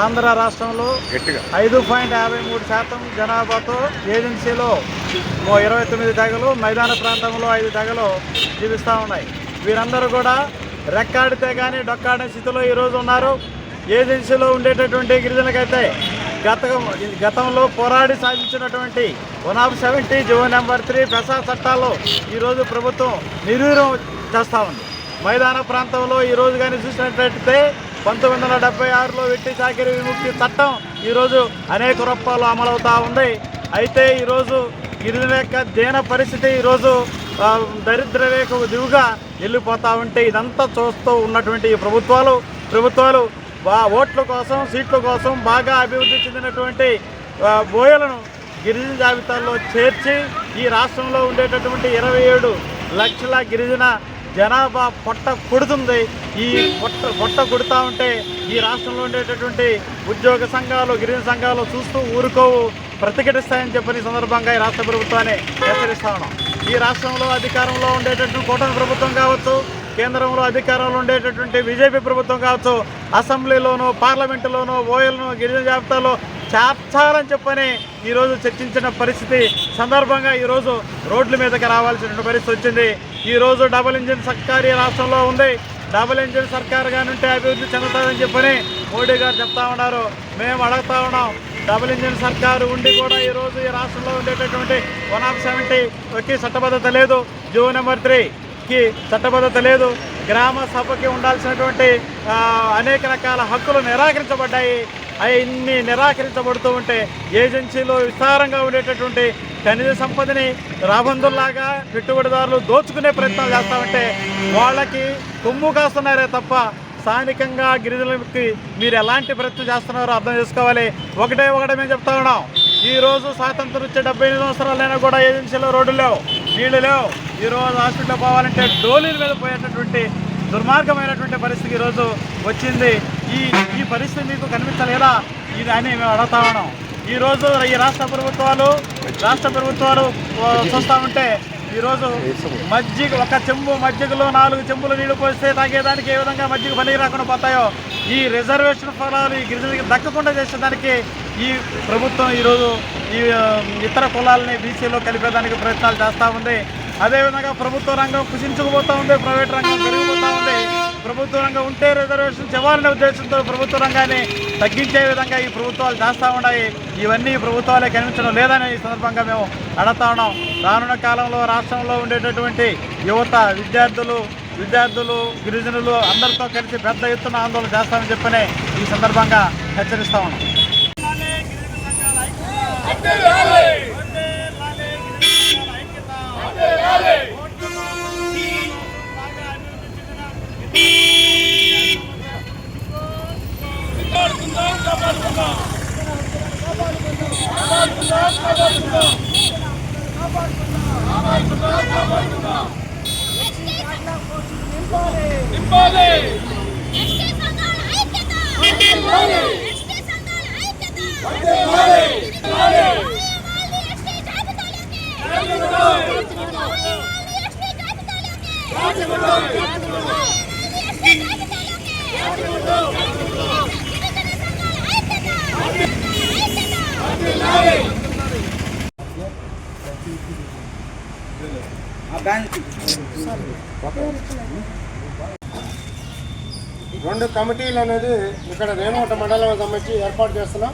ఆంధ్ర రాష్ట్రంలో ఐదు పాయింట్ యాభై మూడు శాతం జనాభాతో ఏజెన్సీలో ఇరవై తొమ్మిది తెగలు మైదాన ప్రాంతంలో ఐదు తెగలు జీవిస్తూ ఉన్నాయి. వీరందరూ కూడా రెక్కాడితే కానీ డొక్కాడిన స్థితిలో ఈరోజు ఉన్నారు. ఏజెన్సీలో ఉండేటటువంటి గిరిజనులకైతే గత గతంలో పోరాడి సాధించినటువంటి one of seventy GO number three PESA చట్టాల్లో ఈరోజు ప్రభుత్వం నిర్వీర్యం చేస్తూ ఉంది. మైదాన ప్రాంతంలో ఈ రోజు కానీ చూసినట్లయితే పంతొమ్మిది వందల డెబ్బై ఆరులో వెట్టి చాకరి విముక్తి చట్టం ఈరోజు అనేక రూపాలు అమలవుతూ ఉంది. అయితే ఈరోజు గిరిజన యొక్క దీన పరిస్థితి ఈరోజు దరిద్ర రేఖకు దిగుగా వెళ్ళిపోతూ ఉంటే ఇదంతా చూస్తూ ఉన్నటువంటి ఈ ప్రభుత్వాలు ప్రభుత్వాలు బా ఓట్ల కోసం సీట్ల కోసం బాగా అభివృద్ధి చెందినటువంటి బోయలను గిరిజన జాబితాల్లో చేర్చి ఈ రాష్ట్రంలో ఉండేటటువంటి ఇరవై ఏడు లక్షల గిరిజన జనాభా పొట్ట కొడుతుంది. ఈ పొట్ట పొట్ట కొడుతూ ఉంటే ఈ రాష్ట్రంలో ఉండేటటువంటి ఉద్యోగ సంఘాలు గిరిజన సంఘాలు చూస్తూ ఊరుకోవు. ప్రతిఘటిస్తాయని చెప్పని సందర్భంగా ఈ రాష్ట్ర ప్రభుత్వాన్ని హెచ్చరిస్తా ఉన్నాం. ఈ రాష్ట్రంలో అధికారంలో ఉండేటటువంటి కూటమి ప్రభుత్వం కావచ్చు కేంద్రంలో అధికారంలో ఉండేటటువంటి బీజేపీ ప్రభుత్వం కావచ్చు అసెంబ్లీలోనూ పార్లమెంటులోనూ ఓయలను గిరిజన జాబితాలో చేర్చాలని చెప్పని ఈరోజు చర్చించిన పరిస్థితి సందర్భంగా ఈరోజు రోడ్ల మీదకి రావాల్సిన పరిస్థితి వచ్చింది. ఈరోజు డబుల్ ఇంజిన్ సర్కార్ ఈ రాష్ట్రంలో ఉంది. డబుల్ ఇంజిన్ సర్కార్ కానీ ఉంటే అభివృద్ధి చెందుతుందని చెప్పని మోడీ గారు చెప్తా ఉన్నారు. మేము అడుగుతా ఉన్నాం. డబుల్ ఇంజిన్ సర్కారు ఉండి కూడా ఈరోజు ఈ రాష్ట్రంలో ఉండేటటువంటి వన్ ఆఫ్ సెవెంటీకి చట్టబద్ధత లేదు. జూ నెంబర్ త్రీకి చట్టబద్ధత లేదు. గ్రామ సభకి ఉండాల్సినటువంటి అనేక రకాల హక్కులు నిరాకరించబడ్డాయి. అవి ఇన్ని నిరాకరించబడుతూ ఉంటే ఏజెన్సీలో విస్తారంగా ఉండేటటువంటి ఖనిజ సంపదని రాబందుల్లాగా పెట్టుబడిదారులు దోచుకునే ప్రయత్నం చేస్తా ఉంటే వాళ్ళకి కొమ్ము కాస్తున్నారే తప్ప స్థానికంగా గిరిజనులకి మీరు ఎలాంటి ప్రయత్నం చేస్తున్నారో అర్థం చేసుకోవాలి. ఒకటే ఒకటే మేము చెప్తా ఉన్నాం. ఈ రోజు స్వాతంత్రం వచ్చే డెబ్బై ఎనిమిది సంవత్సరాలైనా కూడా ఏజెన్సీలో రోడ్డు లేవు నీళ్ళు లేవు. ఈ రోజు పోవాలంటే డోలీల మీద పోయేటటువంటి దుర్మార్గమైనటువంటి పరిస్థితి ఈరోజు వచ్చింది. ఈ ఈ పరిస్థితి మీకు కనిపించలేదా? ఇది అని మేము అడుగుతా ఉన్నాం. ఈ రోజు ఈ రాష్ట్ర ప్రభుత్వాలు రాష్ట్ర ప్రభుత్వాలు ఓ, ఉంటే ఈరోజు మజ్జిగ ఒక చెంబు మజ్జిగలో నాలుగు చెంబులు నీళ్ళు పోస్తే తాగేదానికి ఏ విధంగా మజ్జిగ పని రాకుండా పోతాయో ఈ రిజర్వేషన్ ఫలాలు ఈ గిరిజనకి దక్కకుండా చేసేదానికి ఈ ప్రభుత్వం ఈరోజు ఈ ఇతర కులాలని బీసీలో కలిపేదానికి ప్రయత్నాలు చేస్తూ ఉంది. అదేవిధంగా ప్రభుత్వ రంగం కుషించుకుపోతూ ఉంది ప్రైవేట్ రంగం పెరిగిపోతూ ఉంది. ప్రభుత్వ రంగం ఉంటే రిజర్వేషన్ ఇవ్వాలనే ఉద్దేశంతో ప్రభుత్వ రంగాన్ని తగ్గించే విధంగా ఈ ప్రభుత్వాలు చేస్తూ ఉన్నాయి. ఇవన్నీ ప్రభుత్వాలే కనిపించడం లేదని ఈ సందర్భంగా మేము అడుగుతా ఉన్నాం. రానున్న కాలంలో రాష్ట్రంలో ఉండేటటువంటి యువత విద్యార్థులు విద్యార్థులు గిరిజనులు అందరితో కలిసి పెద్ద ఎత్తున ఆందోళన చేస్తామని చెప్పని ఈ సందర్భంగా హెచ్చరిస్తా ఉన్నాం. ఎస్టీ సంఘాల రెండు కమిటీలు అనేది ఇక్కడ రేణుగుంట మండలం సంబంధించి ఏర్పాటు చేస్తున్నాం.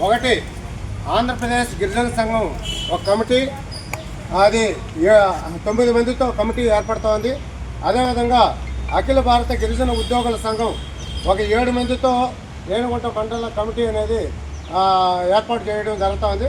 ఒకటి ఆంధ్రప్రదేశ్ గిరిజన సంఘం ఒక కమిటీ అది ఏ- తొమ్మిది మందితో కమిటీ ఏర్పడుతోంది. అదేవిధంగా అఖిల భారత గిరిజన ఉద్యోగుల సంఘం ఒక ఏడు మందితో రేణుగుంట మండల కమిటీ అనేది ఏర్పాటు చేయడం జరుగుతోంది.